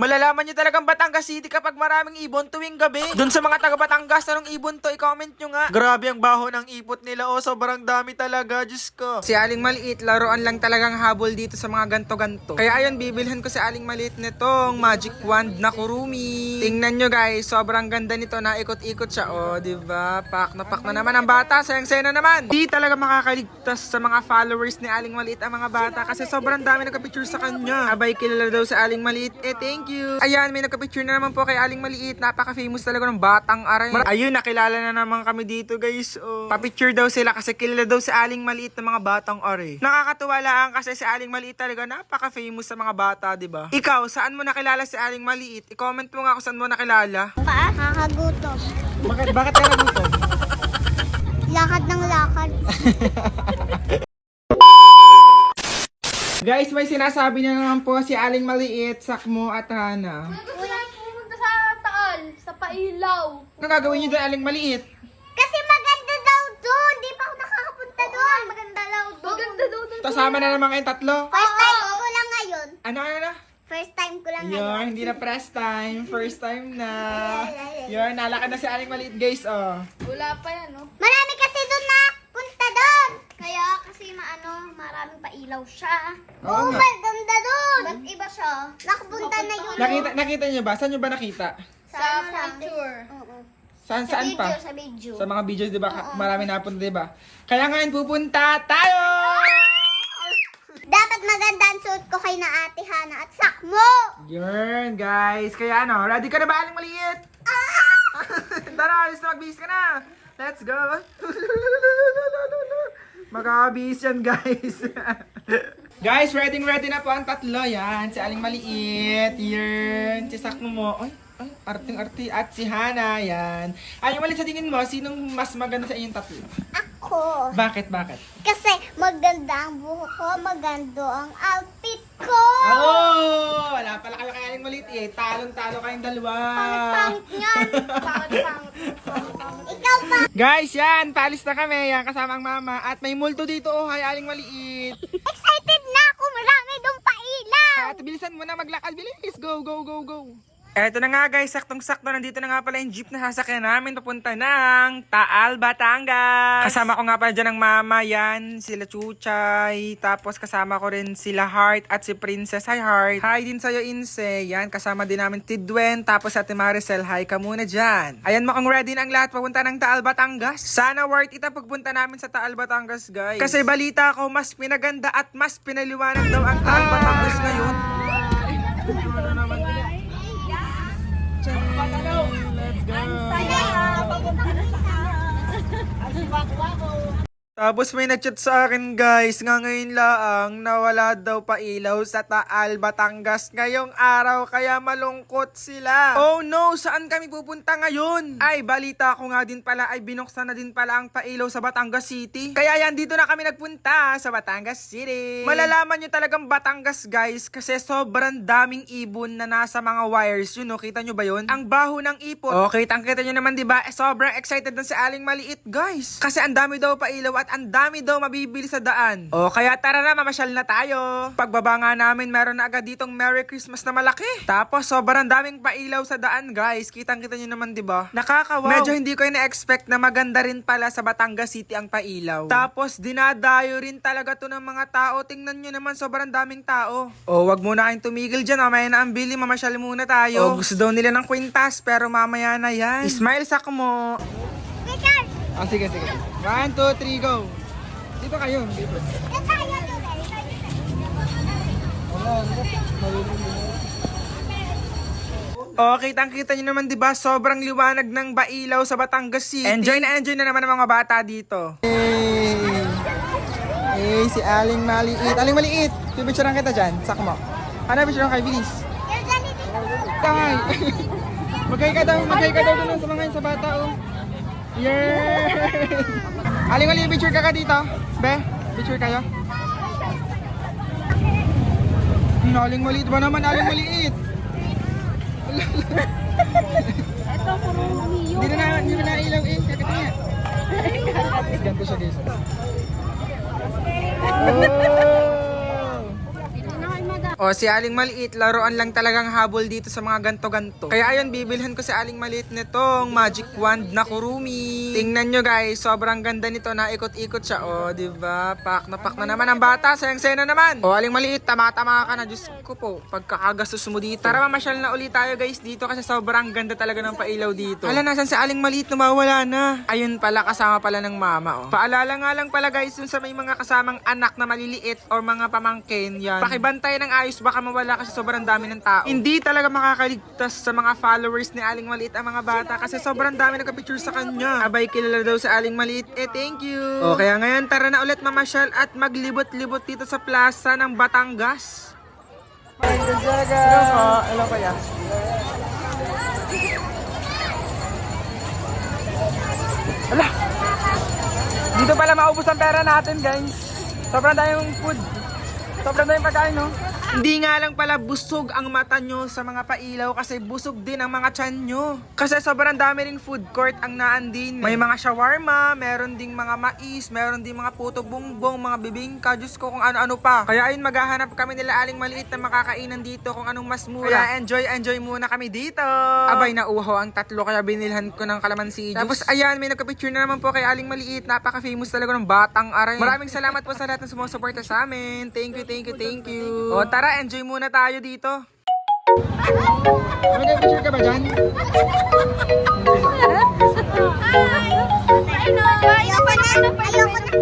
Malalaman nyo talagang Batangas City kapag maraming ibon tuwing gabi. Doon sa mga taga Batangas, anong ibon to? I-comment nyo nga. Grabe ang baho ng ipot nila. Oh, sobrang dami talaga. Diyos ko. Si Aling Maliit, laruan lang talagang habol dito sa mga ganto-ganto. Kaya ayun, bibilhan ko si Aling Maliit nitong magic wand na kurumi. Tingnan nyo guys, sobrang ganda nito na ikot-ikot siya. Oh, di ba? Pak na pak na naman ang bata. Sayang-saya na naman. Di talaga makakaligtas sa mga followers ni Aling Maliit ang mga bata kasi sobrang dami nagka-picture sa kanya. Abay, kilala daw sa Aling Maliit. Eh, thank you. Ayan, may nagka-picture na naman po kay Aling Maliit. Napaka-famous talaga ng batang aray. Mar- Ayun, nakilala na naman kami dito, guys. Oh. Pa-picture daw sila kasi kilala daw si Aling Maliit ng mga batang aray. Nakakatuwa lang kasi si Aling Maliit talaga napaka-famous sa mga bata, di ba? Ikaw, saan mo nakilala si Aling Maliit? I-comment mo nga kung saan mo nakilala. Pa, nakakagutom. Bakit, bakit ka nagutom? Lakad ng lakad. Guys, may sinasabi na naman po si Aling Maliit, Sakmo at Hana. Pumunta sa Taal, sa Pailaw. Ano gagawin niyo doon, Aling Maliit? Kasi maganda daw doon. Di pa ako nakakapunta doon. Maganda daw doon. Maganda daw doon. Kasama na naman kayong tatlo. First time ko lang ngayon. Ano, ano, ano? First time ko lang Yun, ngayon. hindi na press time. First time na. Yun, nalakad na si Aling Maliit, guys, oh. Wala pa yan, no? Marami kasi doon na punta doon. Kaya kasi maano, maraming pailaw siya. Oo Oo, nga. maganda doon. Ba't iba siya? Nakapunta na yun. Nakita, nakita niyo ba? Saan niyo ba nakita? Sa picture. Oo. Saan, Sa saan video, pa? sa video. Sa mga videos, di ba? Marami napunta, di ba? Kaya ngayon, pupunta tayo! Dapat maganda ang suot ko kay na ate Hana at sakmo. Yun, guys. Kaya ano, ready ka na ba, Aling Maliit? Ah! Tara, alis na magbihis ka na. Let's go. Magkakabihis yan, guys. guys, ready ready na po ang tatlo. Yan, si Aling Maliit. Yan, si Sakmo mo. Ay, ay, arting-arti. At si Hana, yan. Aling Maliit, sa tingin mo, sinong mas maganda sa inyong tatlo? Ako. Bakit, bakit? Kasi maganda ang buhok ko, maganda ang outfit ko. Oh! Wala pala kayo kay Aling Maliit eh. Talon-talo kayong dalawa. Pangit niyan. Pangit, pangit. Ikaw ba? Guys, yan, paalis na kami. Yan, kasama ang mama. At may multo dito, oh, hay, aling maliit. Excited na ako. Marami doon pa ilaw. At bilisan mo na maglakad. Bilis, go, go, go, go. Eto na nga guys, saktong-sakto nandito na nga pala yung jeep na sasakyan namin papunta ng Taal, Batangas. Kasama ko nga pala dyan ng mama, yan, sila Chuchay, tapos kasama ko rin sila Heart at si Princess. Hi Heart. Hi din sa'yo Inse, yan, kasama din namin Tidwen, tapos sa Maricel, hi ka muna dyan. Ayan, mukhang ready na ang lahat papunta ng Taal, Batangas. Sana worth it ang pagpunta namin sa Taal, Batangas guys. Kasi balita ko, mas pinaganda at mas pinaliwanag daw ang Taal, Batangas ngayon. Go! Tapos may nagchat sa akin guys, nga ngayon lang, nawala daw pa ilaw sa Taal, Batangas ngayong araw, kaya malungkot sila. Oh no, saan kami pupunta ngayon? Ay, balita ko nga din pala, ay binuksan na din pala ang pailaw sa Batangas City. Kaya yan, dito na kami nagpunta sa Batangas City. Malalaman nyo talagang Batangas guys, kasi sobrang daming ibon na nasa mga wires. Yun, no? kita nyo ba yun? Ang baho ng ipot. Okay, tangkita nyo naman, di ba? Eh, sobrang excited na si Aling Maliit, guys. Kasi ang dami daw pa ilaw at ang dami daw mabibili sa daan. O, kaya tara na, mamasyal na tayo. Pagbaba nga namin, meron na agad ditong Merry Christmas na malaki. Tapos, sobrang daming pailaw sa daan, guys. Kitang-kita nyo naman, di ba? Nakakawaw. Medyo hindi ko na-expect na maganda rin pala sa Batangas City ang pailaw. Tapos, dinadayo rin talaga to ng mga tao. Tingnan nyo naman, sobrang daming tao. O, wag muna kayong tumigil dyan. Mamaya na ang bili, mamasyal muna tayo. O, gusto daw nila ng kwintas, pero mamaya na yan. Smile sa mo. Ah, sige, sige. One, two, three, go. Dito kayo, dito. Okay, tangkita nyo naman, di ba? Sobrang liwanag ng bailaw sa Batangas City. Enjoy na enjoy na naman ang mga bata dito. Hey! Hey, si Aling Maliit. Aling Maliit! Pipicturean kita dyan. Sakmo. Ano picture kay Bilis? You're ganito Kay! magay ka daw, magay ka daw doon sa mga yun sa bata, oh. Yeah! Aling Maliit, picture ka ka dito. Be, picture kayo. Hmm, Aling Maliit ba naman? Aling Maliit! Ito, puro Mio. Hindi na na, hindi na nailaw eh. Kakati niya. Ganito siya guys. Oh! O O, si Aling Maliit, laruan lang talagang habol dito sa mga ganto-ganto. Kaya ayun, bibilhan ko si Aling Maliit nitong magic wand na kurumi. Tingnan nyo guys, sobrang ganda nito na ikot-ikot siya. O, di ba? Pak na pak na naman ang bata. Sayang-sayo na naman. O, Aling Maliit, tama-tama ka na. Diyos ko po, pagkakagastos mo dito. Tara, mamasyal na ulit tayo guys dito kasi sobrang ganda talaga ng pailaw dito. Hala, nasan si Aling Maliit? Nawawala na. Ayun pala, kasama pala ng mama. Oh. Paalala nga lang pala guys, dun sa may mga kasamang anak na maliliit or mga pamangkin, yan. Pakibantay ng ayos, baka mawala kasi sobrang dami ng tao. Hindi talaga makakaligtas sa mga followers ni Aling Maliit ang mga bata kasi sobrang dami nagka-picture sa kanya. Abay, kilala daw sa Aling Maliit. Eh, thank you. O, kaya ngayon, tara na ulit mamasyal at maglibot-libot dito sa plaza ng Batangas. Hello Hello kaya. Ala! Dito pala maubos ang pera natin, guys. Sobrang daming food. Sobrang daming pagkain, no? Hindi nga lang pala busog ang mata nyo sa mga pailaw kasi busog din ang mga tiyan nyo. Kasi sobrang dami ring food court ang naandin. May mga shawarma, meron ding mga mais, meron ding mga puto bumbong, mga bibingka, Diyos ko kung ano-ano pa. Kaya ayun, maghahanap kami nila aling maliit na makakainan dito kung anong mas mura. Kaya enjoy, enjoy muna kami dito. Abay, nauhaw ang tatlo kaya binilhan ko ng kalamansi juice. Tapos ayan, may nagka-picture na naman po kay aling maliit. Napaka-famous talaga ng batang aray. Maraming salamat po sa lahat ng sumusuporta sa amin. Thank you, thank you, thank you. O tara, enjoy muna tayo dito. May nag-picture ka ba dyan? Ayoko na. Ayoko na.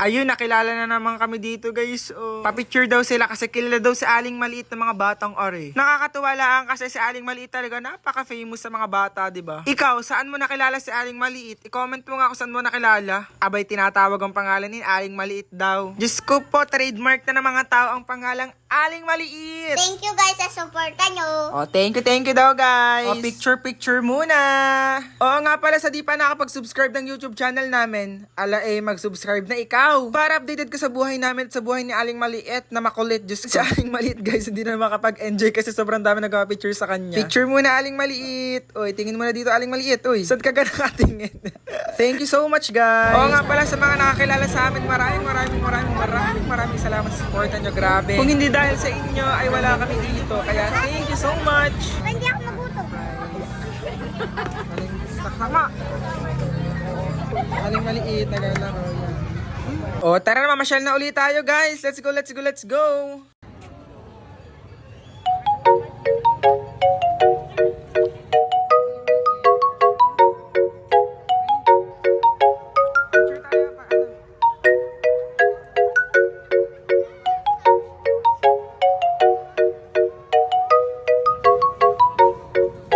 Ayun, nakilala na naman kami dito guys. Oh. Papicture daw sila kasi kilala daw si Aling Maliit ng mga batang ore. Nakakatuwa lang kasi si Aling Maliit talaga napaka-famous sa mga bata, di ba? Ikaw, saan mo nakilala si Aling Maliit? I-comment mo nga kung saan mo nakilala. Abay, tinatawag ang pangalan ni Aling Maliit daw. Diyos ko po, trademark na ng mga tao ang pangalang Aling Maliit. Thank you guys sa suporta nyo. Oh, thank you, thank you daw, guys. Oh, picture, picture muna. Oo nga pala, sa di pa nakapag-subscribe ng YouTube channel namin, ala eh, mag-subscribe na ikaw. Para updated ka sa buhay namin at sa buhay ni Aling Maliit na makulit. Diyos ko, si Aling Maliit, guys, hindi na makapag-enjoy kasi sobrang dami nagpa-picture sa kanya. Picture muna, Aling Maliit. Oy, tingin mo na dito, Aling Maliit. Uy, saan ka ka nakatingin? thank you so much, guys. Oo nga pala, sa mga nakakilala sa amin, maraming, maraming, maraming, maraming, maraming salamat sa support nyo. Grabe. Kung hindi dahil sa inyo, ay wala kami dito. Kaya thank you so much. Hindi ako nagutom. Aling sakama. Aling maliit, naglalaro yan. O, tara na, mamasyal na ulit tayo, guys. Let's go, let's go, let's go.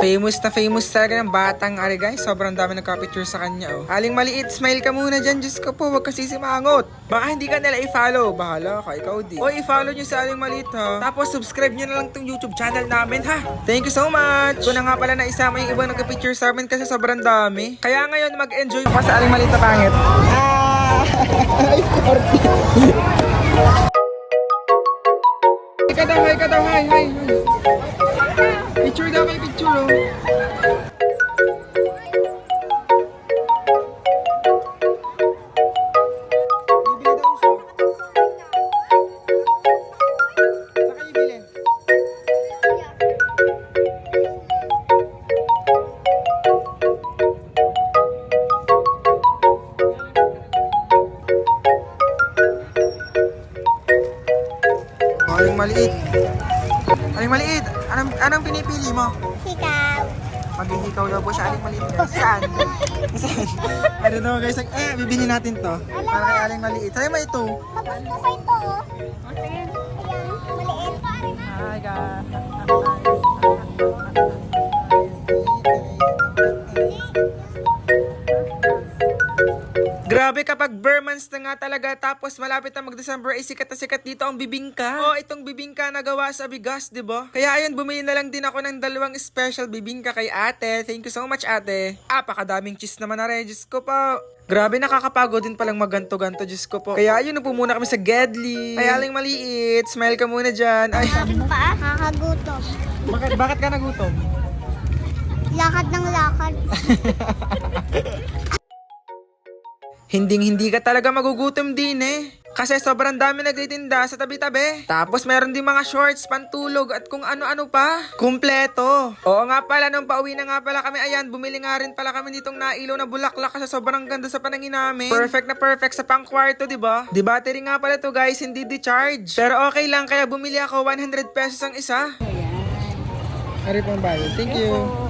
Famous na famous talaga ng batang ari guys. Sobrang dami nagka-picture sa kanya oh. Aling maliit, smile ka muna dyan. Diyos ko po, wag kasi simangot. Baka hindi ka nila i-follow. Bahala ka, ikaw di. O i-follow nyo sa Aling Maliit ha. Tapos subscribe nyo na lang tong YouTube channel namin ha. Thank you so much. Ko na nga pala na isama yung ibang nagka-picture sa amin kasi sobrang dami. Kaya ngayon mag-enjoy pa sa Aling Maliit na pangit. Ah! Hi ka daw, hi ka daw, hi, hi, hi. Ibili. Aling maliit. Aling maliit. Anong, anong pinipili mo? Ikaw. Maghihikaw daw po siya. Aling maliit guys. Saan? Saan? Ano daw guys? Eh, bibili natin to. Para kay aling maliit. Sa'yo mo ito. Tapos ko ito. Ayan, maliit. Hi guys. Grabe kapag Burmans na nga talaga tapos malapit na mag-December ay sikat na sikat dito ang bibingka. Oh, itong bibingka na gawa sa bigas, 'di ba? Kaya ayun, bumili na lang din ako ng dalawang special bibingka kay ate. Thank you so much ate. Apakadaming cheese naman na rin, Diyos ko pa. Grabe, nakakapagod din palang maganto-ganto, Diyos ko po. Kaya ayun, upo muna kami sa Gedli. Ay, aling maliit. Smile ka muna dyan. Ay, Ano pa? Nakakagutom. bakit, bakit ka nagutom? Lakad ng lakad. Hinding hindi ka talaga magugutom din eh. Kasi sobrang dami nagtitinda sa tabi-tabi. Tapos meron din mga shorts, pantulog at kung ano-ano pa. Kumpleto. Oo nga pala, nung pauwi na nga pala kami, ayan, bumili nga rin pala kami nitong nailaw na bulaklak kasi sobrang ganda sa panangin namin. Perfect na perfect sa pang kwarto, di ba? Di battery nga pala to guys, hindi di-charge. Pero okay lang, kaya bumili ako 100 pesos ang isa. Ari pang bayad. Thank you.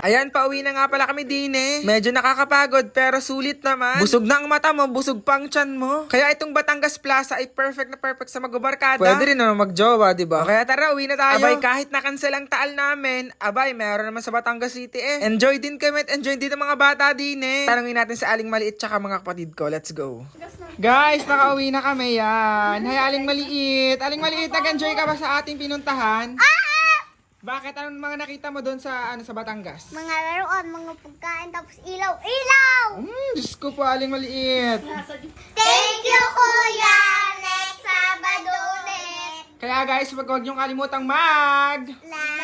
Ayan, pauwi na nga pala kami din eh. Medyo nakakapagod pero sulit naman. Busog na ang mata mo, busog pang tiyan mo. Kaya itong Batangas Plaza ay perfect na perfect sa magbabarkada. Pwede rin naman magjowa, di ba? Kaya tara, uwi na tayo. Abay, kahit na-cancel ang taal namin, abay, meron naman sa Batangas City eh. Enjoy din kami at enjoy din ang mga bata din eh. Tanungin natin sa Aling Maliit tsaka mga kapatid ko. Let's go. Guys, nakauwi na kami yan. Hay, Aling Maliit. Aling Maliit, nag-enjoy ka ba sa ating pinuntahan? Bakit? Anong mga nakita mo doon sa ano sa Batangas? Mga laruan, mga pagkain, tapos ilaw. Ilaw! Hmm, Diyos ko po, aling maliit. Thank you, Kuya! Next Sabado ulit! Kaya guys, wag huwag niyong kalimutang mag... Like,